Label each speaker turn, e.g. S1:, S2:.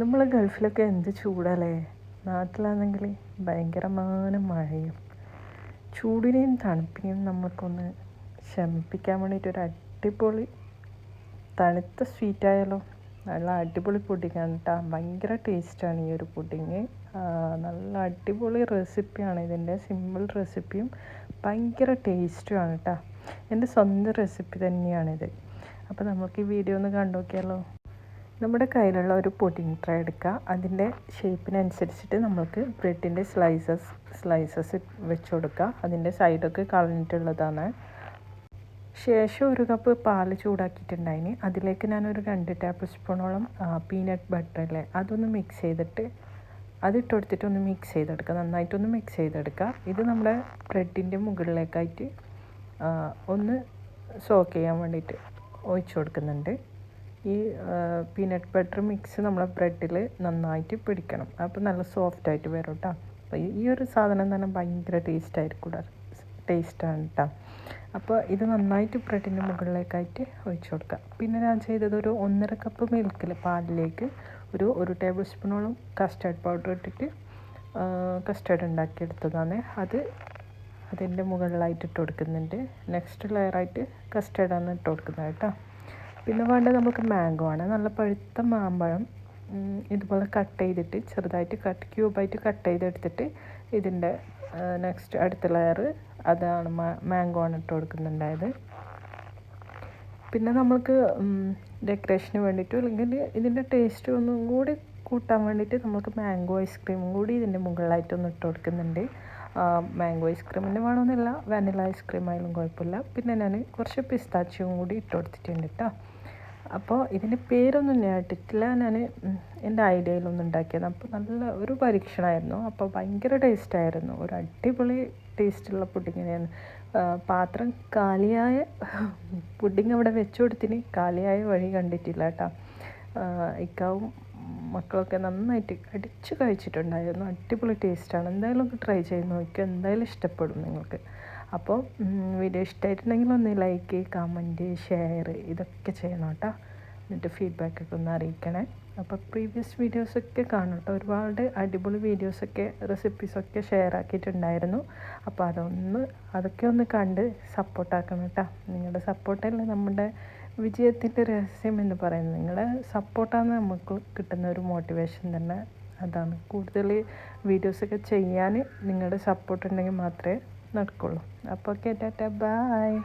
S1: നമ്മൾ ഗൾഫിലൊക്കെ എന്ത് ചൂടല്ലേ? നാട്ടിലാണെങ്കിൽ ഭയങ്കരമായ മഴയും. ചൂടിനെയും തണുപ്പിനെയും നമുക്കൊന്ന് ശമിപ്പിക്കാൻ വേണ്ടിയിട്ട് ഒരു അടിപൊളി തണുത്ത സ്വീറ്റായാലോ? നല്ല അടിപൊളി പുഡിങ്ങാണ് കേട്ടോ. ഭയങ്കര ടേസ്റ്റാണ് ഈ ഒരു പുഡിങ്. നല്ല അടിപൊളി റെസിപ്പിയാണ്. ഇതിന്റെ സിമ്പിൾ റെസിപ്പിയും ഭയങ്കര ടേസ്റ്റുമാണ് കേട്ടോ. എന്റെ സ്വന്തം റെസിപ്പി തന്നെയാണിത്. അപ്പോൾ നമുക്ക് ഈ വീഡിയോ ഒന്ന് കണ്ടു നോക്കിയാലോ നമ്മുടെ കയ്യിലുള്ള ഒരു പുഡിംഗ് ട്രേ എടുക്കുക. അതിന്റെ ഷേപ്പിനനുസരിച്ചിട്ട് നമ്മൾക്ക് ബ്രെഡിന്റെ സ്ലൈസസ് സ്ലൈസസ് വെച്ച് കൊടുക്കുക. അതിന്റെ സൈഡൊക്കെ കളഞ്ഞിട്ടുള്ളതാണ്. ശേഷം ഒരു കപ്പ് പാൽ ചൂടാക്കിയിട്ടുണ്ടായിന്. അതിലേക്ക് ഞാനൊരു രണ്ട് ടേബിൾ സ്പൂണോളം പീനട്ട് ബട്ടർ അല്ലേ അതൊന്ന് മിക്സ് ചെയ്തിട്ട് അതിട്ട് കൊടുത്തിട്ടൊന്ന് മിക്സ് ചെയ്തെടുക്കുക. നന്നായിട്ടൊന്ന് മിക്സ് ചെയ്തെടുക്കുക. ഇത് നമ്മുടെ ബ്രെഡിന്റെ മുകളിലേക്കായിട്ട് ഒന്ന് സോക്ക് ചെയ്യാൻ വേണ്ടിയിട്ട് ഒഴിച്ചു കൊടുക്കുന്നുണ്ട്. ഈ പീനട്ട് ബട്ടർ മിക്സ് നമ്മളെ ബ്രെഡിൽ നന്നായിട്ട് പിടിക്കണം. അപ്പോൾ നല്ല സോഫ്റ്റ് ആയിട്ട് വരും കേട്ടോ അപ്പോൾ ഈ ഒരു സാധനം തന്നെ ഭയങ്കര ടേസ്റ്റ് ആയിരിക്കും ടേസ്റ്റാണ് കേട്ടോ അപ്പോൾ ഇത് നന്നായിട്ട് ബ്രെഡിന്റെ മുകളിലേക്കായിട്ട് ഒഴിച്ചു കൊടുക്കുക. പിന്നെ ഞാൻ ചെയ്തത് ഒരു ഒന്നര കപ്പ് മിൽക്കിൽ പാലിലേക്ക് ഒരു ഒരു ടേബിൾ സ്പൂണോളം കസ്റ്റർഡ് പൗഡർ ഇട്ടിട്ട് കസ്റ്റർഡ് ഉണ്ടാക്കിയെടുത്തതാണ്. അത് അതിന്റെ മുകളിലായിട്ട് ഇട്ട് കൊടുക്കുന്നുണ്ട്. നെക്സ്റ്റ് ലെയറായിട്ട് കസ്റ്റർഡാണ് ഇട്ട് കൊടുക്കുന്നത് കേട്ടോ പിന്നെ വേണ്ടത് നമുക്ക് മാംഗോ ആണ്. നല്ല പഴുത്ത മാമ്പഴം ഇതുപോലെ കട്ട് ചെയ്തിട്ട് ചെറുതായിട്ട് കട്ട് ക്യൂബായിട്ട് കട്ട് ചെയ്തെടുത്തിട്ട് ഇതിന്റെ നെക്സ്റ്റ് അടുത്ത ലെയർ അതാണ് മാംഗോ ആണ് ഇട്ട് കൊടുക്കുന്നുണ്ടായത്. പിന്നെ നമ്മൾക്ക് ഡെക്കറേഷന് വേണ്ടിയിട്ട് അല്ലെങ്കിൽ ഇതിന്റെ ടേസ്റ്റ് ഒന്നും കൂടി കൂട്ടാൻ വേണ്ടിയിട്ട് നമുക്ക് മാംഗോ ഐസ്ക്രീമും കൂടി ഇതിന്റെ മുകളിലായിട്ടൊന്ന് ഇട്ട് കൊടുക്കുന്നുണ്ട്. മാംഗോ ഐസ്ക്രീമിന്റെ വേണമെന്നില്ല വാനില ഐസ്ക്രീം ആയാലും കുഴപ്പമില്ല. പിന്നെ ഞാൻ കുറച്ച് പിസ്താച്ചിയും കൂടി ഇട്ട് കൊടുത്തിട്ടുണ്ട് കേട്ടോ അപ്പോൾ ഇതിന്റെ പേരൊന്നും ഞാൻ ഇട്ടിട്ടില്ല. ഞാൻ എന്റെ ഐഡിയയിലൊന്നും ഉണ്ടാക്കിയത്. അപ്പോൾ നല്ല ഒരു പരീക്ഷണമായിരുന്നു. അപ്പോൾ ഭയങ്കര ടേസ്റ്റായിരുന്നു. ഒരു അടിപൊളി ടേസ്റ്റുള്ള പുഡിങ്ങിനെയാണ്. പാത്രം കാലിയായ പുഡിങ് അവിടെ വെച്ചു കൊടുത്തിന് കാലിയായ വഴി കണ്ടിട്ടില്ല കേട്ടോ. ഇക്കാവും മക്കളൊക്കെ നന്നായിട്ട് അടിച്ചു കഴിച്ചിട്ടുണ്ടായിരുന്നു. അടിപൊളി ടേസ്റ്റാണ്. എന്തായാലും ട്രൈ ചെയ്ത് നോക്കിയാൽ എന്തായാലും ഇഷ്ടപ്പെടും നിങ്ങൾക്ക്. അപ്പോൾ വീഡിയോ ഇഷ്ടമായിട്ടുണ്ടെങ്കിൽ ഒന്ന് ലൈക്ക് കമന്റ് ഷെയർ ഇതൊക്കെ ചെയ്യണം കേട്ടോ. എന്നിട്ട് ഫീഡ്ബാക്കൊക്കെ ഒന്ന് അറിയിക്കണേ. അപ്പോൾ പ്രീവിയസ് വീഡിയോസൊക്കെ കാണും കേട്ടോ. ഒരുപാട് അടിപൊളി വീഡിയോസൊക്കെ റെസിപ്പീസൊക്കെ ഷെയർ ആക്കിയിട്ടുണ്ടായിരുന്നു. അപ്പോൾ അതൊന്ന് അതൊക്കെ ഒന്ന് കണ്ട് സപ്പോർട്ടാക്കണം കേട്ടോ. നിങ്ങളുടെ സപ്പോർട്ടല്ലേ നമ്മുടെ വിജയത്തിന്റെ രഹസ്യം എന്ന് പറയുന്നത്. നിങ്ങളുടെ സപ്പോർട്ടാണ് നമുക്ക് കിട്ടുന്ന ഒരു മോട്ടിവേഷൻ തന്നെ. അതാണ് കൂടുതൽ വീഡിയോസൊക്കെ ചെയ്യാൻ നിങ്ങളുടെ സപ്പോർട്ട് ഉണ്ടെങ്കിൽ മാത്രമേ നടക്കുള്ളൂ. അപ്പോൾ ഓക്കെ ടാറ്റ ബായ്